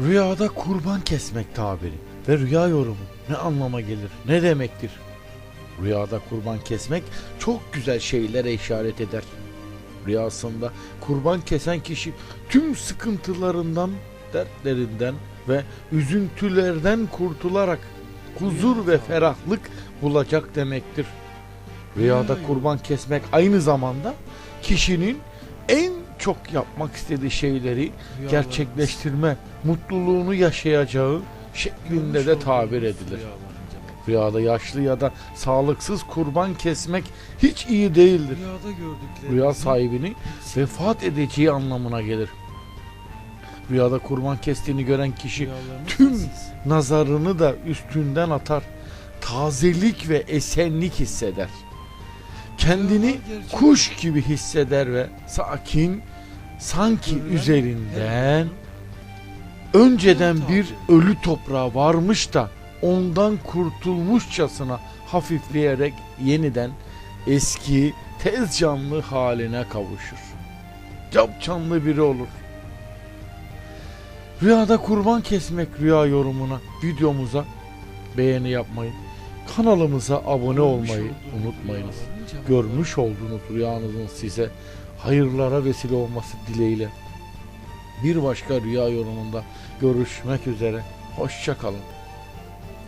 Rüyada kurban kesmek tabiri ve rüya yorumu ne anlama gelir, ne demektir? Rüyada kurban kesmek çok güzel şeylere işaret eder. Rüyasında kurban kesen kişi tüm sıkıntılarından, dertlerinden ve üzüntülerden kurtularak huzur ve ferahlık bulacak demektir. Rüyada kurban kesmek aynı zamanda kişinin en çok yapmak istediği şeyleri gerçekleştirme, mutluluğunu yaşayacağı şeklinde de tabir edilir. Rüyada yaşlı ya da sağlıksız kurban kesmek hiç iyi değildir. Rüyada gördükleri. Rüya sahibini vefat edeceği anlamına gelir. Rüyada kurban kestiğini gören kişi tüm nazarını da üstünden atar. Tazelik ve esenlik hisseder. Kendini kuş gibi hisseder ve sakin sanki üzerinden önceden bir ölü toprağa varmış da ondan kurtulmuşçasına hafifleyerek yeniden eski tez canlı haline kavuşur. Cap canlı biri olur. Rüyada kurban kesmek rüya yorumuna videomuza beğeni yapmayı, kanalımıza abone olmayı unutmayınız. Görmüş olduğunuz rüyanızın size hayırlara vesile olması dileğiyle bir başka rüya yorumunda görüşmek üzere. Hoşça kalın.